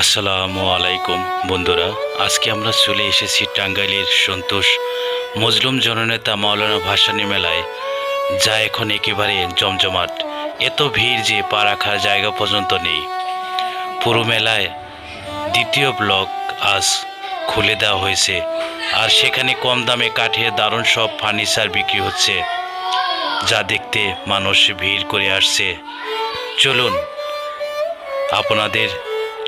আসসালামু আলাইকুম, বন্ধুরা। আজকে আমরা চলে এসেছি টাঙ্গাইলের সন্তোষ মজলুম জননেতা মাওলানা ভাসানী মেলায়, যা এখন একেবারে জমজমাট। এত ভিড় যে পা রাখার জায়গা পর্যন্ত নেই। পুরো মেলায় দ্বিতীয় ব্লক আজ খুলে দেওয়া হয়েছে, আর সেখানে কম দামে কাঠের দারুণ সব ফার্নিচার বিক্রি হচ্ছে, যা দেখতে মানুষ ভিড় করে আসছে। চলুন, আপনাদের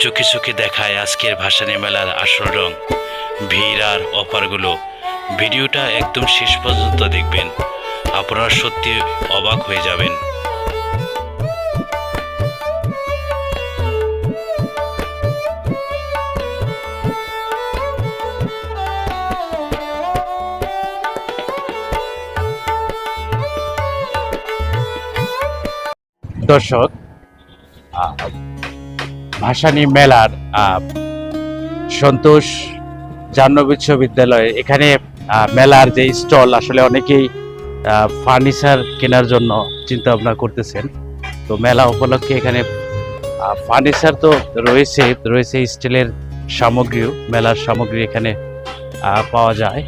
চোখে চোখে দেখায় আজকের ভাসানী মেলার আসল রং। ভিড় আর অফারগুলো ভিডিওটা একদম শেষ পর্যন্ত দেখবেন। আপনারা সত্যি অবাক হয়ে যাবেন। দর্শক ভাসানী মেলার সন্তোষ জাহ্ন বিশ্ববিদ্যালয়ে এখানে মেলার যে স্টল আসলে অনেকেই ফার্নিচার কেনার জন্য চিন্তা ভাবনা করতেছেন। তো মেলা উপলক্ষে এখানে ফার্নিচার তো রয়েছে রয়েছে স্টিলের সামগ্রীও, মেলার সামগ্রী এখানে পাওয়া যায়।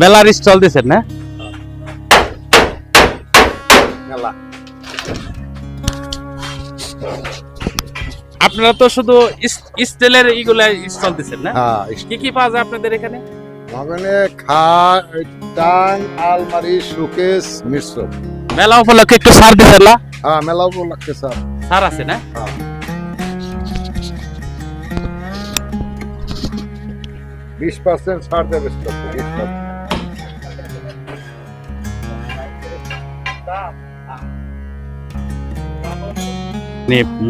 মেলার স্টল দিয়েছেন না? আপনারা তো শুধু স্টিলের এইগুলা স্টল দিচ্ছেন না? হ্যাঁ কি কি পাওয়া যায় আপনাদের এখানে? ওখানে খাট টান আলমারি শোকেস মিশ্র। মেলা উপলক্ষে একটু ছাড় দিচ্ছেন না? হ্যাঁ মেলা উপলক্ষে স্যার ছাড় আছে না? হ্যাঁ। বিশ পার্সেন্ট ছাড় দেবে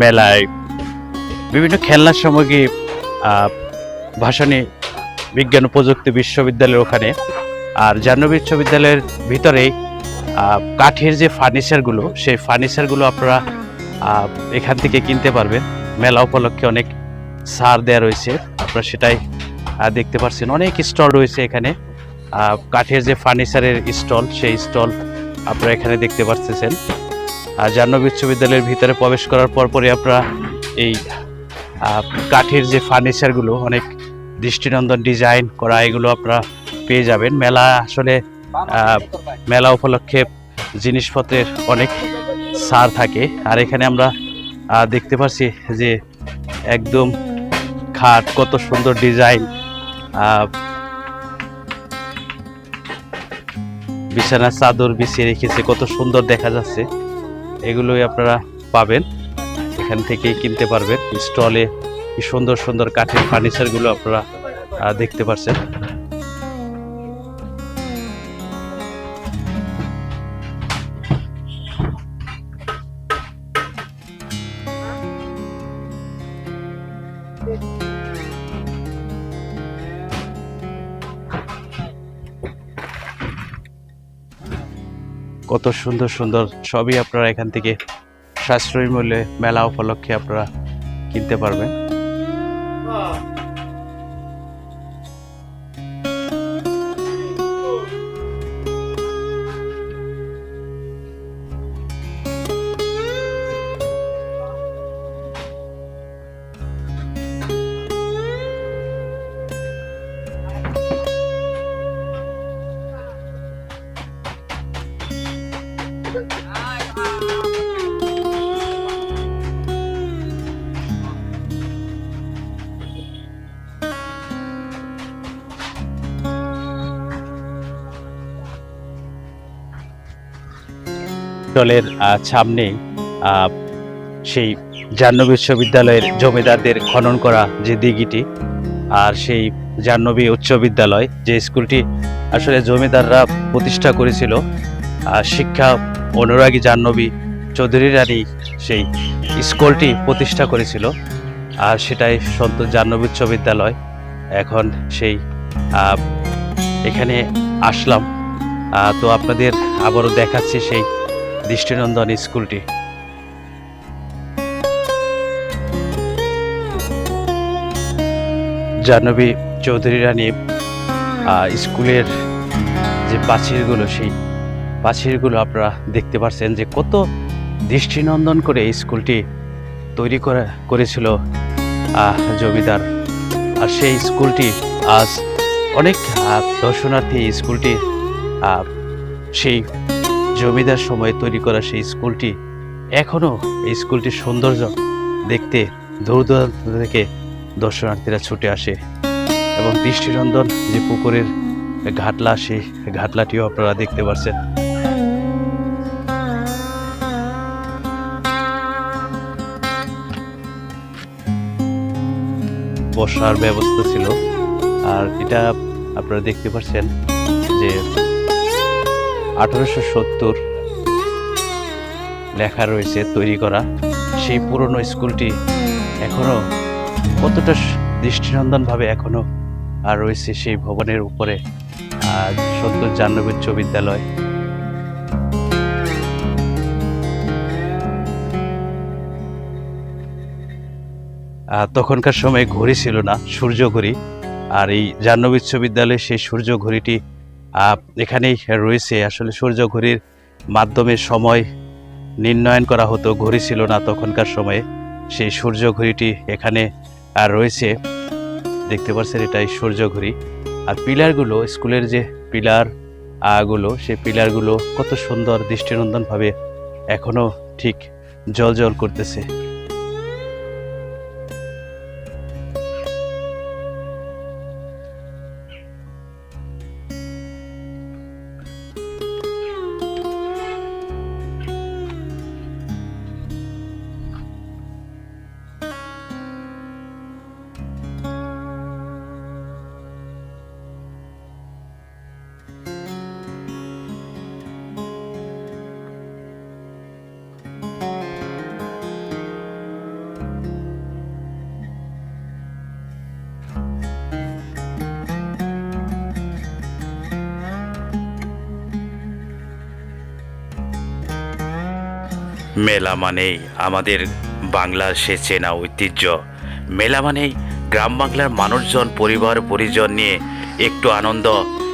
মেলায় বিভিন্ন খেলনার সামগ্রী ভাসানী বিজ্ঞান ও প্রযুক্তি বিশ্ববিদ্যালয়ের ওখানে। আর জাহ্নবী বিশ্ববিদ্যালয়ের ভিতরেই আহ, কাঠের যে ফার্নিচারগুলো সেই ফার্নিচারগুলো আপনারা এখান থেকে কিনতে পারবেন। মেলা উপলক্ষে অনেক ছাড় দেওয়া রয়েছে আপনারা সেটাই দেখতে পাচ্ছেন অনেক স্টল রয়েছে এখানে। কাঠের যে ফার্নিচারের স্টল সেই স্টল আপনারা এখানে দেখতে পাচ্ছেন আর জাহ্নবী বিশ্ববিদ্যালয়ের ভিতরে প্রবেশ করার পরপরই আপনারা এই কাঠের যে ফার্নিচারগুলো অনেক দৃষ্টিনন্দন ডিজাইন করা, এগুলো আপনারা পেয়ে যাবেন। মেলা আসলে মেলা উপলক্ষে জিনিসপত্রের অনেক ছাড় থাকে। আর এখানে আমরা দেখতে পাচ্ছি যে একদম খাট, কত সুন্দর ডিজাইন বিছানার চাদর বিছিয়ে রেখেছে, কত সুন্দর দেখা যাচ্ছে। এগুলোই আপনারা পাবেন, এখান থেকেই কিনতে পারবেন। স্টলে কি সুন্দর সুন্দর কাঠের ফার্নিচারগুলো আপনারা দেখতে পাচ্ছেন কত সুন্দর সুন্দর সবই আপনারা এখান থেকে সাশ্রয়ী মূল্যে মেলা উপলক্ষে আপনারা কিনতে পারবেন। আহ, সামনে সেই জাহ্নবী বিশ্ববিদ্যালয়ের জমিদারদের খনন করা যে দিঘিটি আর সেই জাহ্নবী উচ্চ বিদ্যালয় যে স্কুলটি আসলে জমিদাররা প্রতিষ্ঠা করেছিল আর শিক্ষা অনুরাগী জাহ্নবী চৌধুরী রানী সেই স্কুলটি প্রতিষ্ঠা করেছিল। আর সেটাই সন্ত জাহ্নবী উচ্চ বিদ্যালয়। এখন সেই এখানে আসলাম। তো আপনাদের আবারও দেখাচ্ছি সেই দৃষ্টিনন্দন স্কুলটি। জাহ্নবী চৌধুরী রানী স্কুলের যে প্রাচীরগুলো সেই প্রাচীরগুলো আপনারা দেখতে পাচ্ছেন যে কত দৃষ্টিনন্দন করে স্কুলটি তৈরি করে, করেছিল জমিদার। আর সেই স্কুলটি আজ অনেক দর্শনার্থী স্কুলটি সেই জমিদার সময়ে তৈরি করা সেই স্কুলটি এখনও এই স্কুলটির সৌন্দর্য দেখতে দূর দূরান্ত থেকে দর্শনার্থীরা ছুটে আসে এবং দৃষ্টিনন্দন যে পুকুরের ঘাটলা, সেই ঘাটলাটিও আপনারা দেখতে পাচ্ছেন। বসার ব্যবস্থা ছিল। আর এটা আপনারা দেখতে পাচ্ছেন যে আঠারোশো সত্তর লেখা রয়েছে, তৈরি করা। সেই পুরনো স্কুলটি এখনও কতটা দৃষ্টিনন্দনভাবে এখনও আর রয়েছে সেই ভবনের উপরে আর সত্তর জাহ্নবী উচ্চ বিদ্যালয় তখনকার সময় ঘড়ি ছিল না সূর্য ঘড়ি আর এই জাহ্নবী বিশ্ববিদ্যালয়ে সেই সূর্য ঘড়িটি এখানেই রয়েছে। আসলে সূর্য ঘড়ির মাধ্যমে সময় নির্ণয়ন করা হতো, ঘড়ি ছিল না তখনকার সময়ে। সেই সূর্য ঘড়িটি এখানে আর রয়েছে। দেখতে পাচ্ছেন, এটাই সূর্য ঘড়ি। আর পিলারগুলো, স্কুলের যে পিলারগুলো, সেই পিলারগুলো কত সুন্দর দৃষ্টিনন্দনভাবে এখনও ঠিক জল জল করতেছে। মেলা মানেই আমাদের বাংলার সে চেনা ঐতিহ্য। মেলা মানেই গ্রাম বাংলার মানুষজন, পরিবার, পরিজন নিয়ে একটু আনন্দ,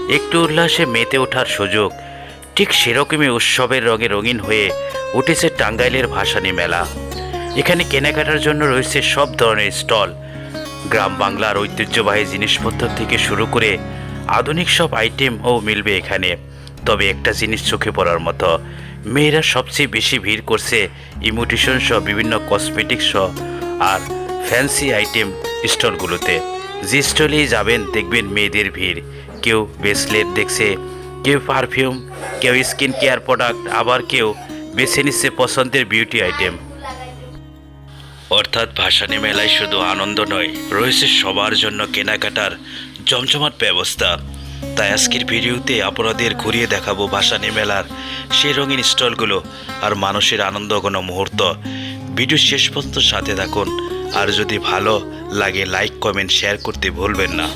একটু উল্লাসে মেতে ওঠার সুযোগ। ঠিক সেরকমই উৎসবের রঙে রঙিন হয়ে উঠেছে টাঙ্গাইলের ভাসানী মেলা। এখানে কেনাকাটার জন্য রয়েছে সব ধরনের স্টল। গ্রাম বাংলার ঐতিহ্যবাহী জিনিসপত্র থেকে শুরু করে আধুনিক সব আইটেমও মিলবে এখানে। তবে একটা জিনিস চোখে পড়ার মতো মেয়েরা সবচেয়ে বেশি ভিড় করছে ইমোটিশন সহ বিভিন্ন কসমেটিক সহ আর ফ্যান্সি আইটেম স্টলগুলোতে। যে স্টলেই যাবেন, দেখবেন মেয়েদের ভিড়। কেউ ব্রেসলেট দেখছে, কেউ পারফিউম কেউ স্কিন কেয়ার প্রোডাক্ট আবার কেউ বেছে নিচ্ছে পছন্দের বিউটি আইটেম অর্থাৎ ভাসানী মেলায় শুধু আনন্দ নয়, রয়েছে সবার জন্য কেনাকাটার জমজমাট ব্যবস্থা। তাই আজকের ভিডিওতে আপনাদের ঘুরিয়ে দেখাবো ভাসানী মেলার সেই রঙিন স্টলগুলো আর মানুষের আনন্দ আনন্দঘন মুহূর্ত। ভিডিও শেষ পর্যন্ত সাথে থাকুন। আর যদি ভালো লাগে লাইক কমেন্ট শেয়ার করতে ভুলবেন না।